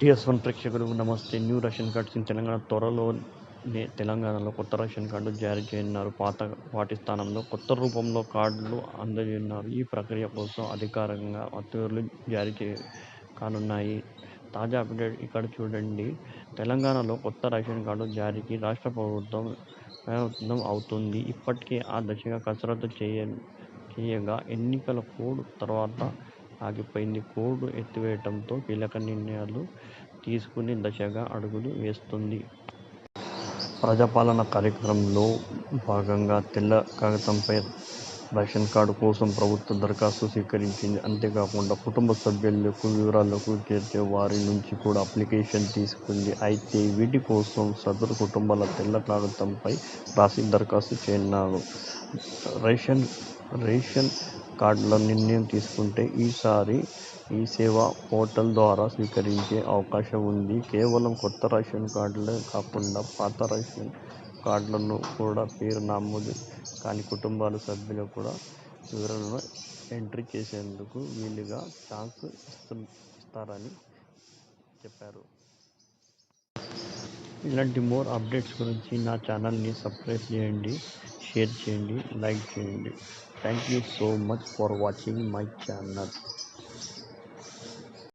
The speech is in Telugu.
టీఎస్ వన్ ప్రేక్షకులు నమస్తే. New ration cards in Telangana త్వరలోనే తెలంగాణలో కొత్త రేషన్ కార్డు జారీ చేయనున్నారు. పాత వాటి స్థానంలో కొత్త రూపంలో కార్డులు అందజేయనున్నారు. ఈ ప్రక్రియ కోసం అధికారికంగా ఉత్తర్వులు జారీ చే కానున్నాయి. తాజా అప్డేట్ ఇక్కడ చూడండి. తెలంగాణలో కొత్త రేషన్ కార్డు జారీకి రాష్ట్ర ప్రభుత్వం ప్రయత్నం అవుతుంది. ఇప్పటికే ఆ దశగా కసరత్తు చేయ చేయగా ఎన్నికల కోడ్ తర్వాత ఆగిపోయింది. కోడ్ ఎత్తివేయడంతో కీలక నిర్ణయాలు తీసుకునే దిశగా అడుగులు వేస్తోంది. ప్రజాపాలన కార్యక్రమంలో భాగంగా తెల్ల కాగితంపై రేషన్ కార్డు కోసం ప్రభుత్వం దరఖాస్తు స్వీకరించింది. అంతేకాకుండా కుటుంబ సభ్యులకు వివరాలకు చేర్చే వారి నుంచి కూడా అప్లికేషన్ తీసుకుంది. అయితే వీటి కోసం సదరు కుటుంబాల తెల్ల కాగితంపై రాసి దరఖాస్తు చేయనున్నారు. రేషన్ రేషన్ కార్డుల నిర్ణయం తీసుకుంటే ఈసారి ఈ సేవా పోర్టల్ ద్వారా స్వీకరించే అవకాశం ఉంది. కేవలం కొత్త రేషన్ కార్డులే కాకుండా పాత రేషన్ కార్డులను కూడా పేరు నమోదు కాని కుటుంబాల సభ్యులు కూడా వివరాలను ఎంట్రీ చేసేందుకు వీలుగా ఛాన్స్ ఇస్తు ఇస్తారని చెప్పారు. ఇలాంటి మోర్ అప్డేట్స్ గురించి నా ఛానల్ని సబ్స్క్రైబ్ చేయండి షేర్ చేయండి లైక్ చేయండి. Thank you so much for watching my channel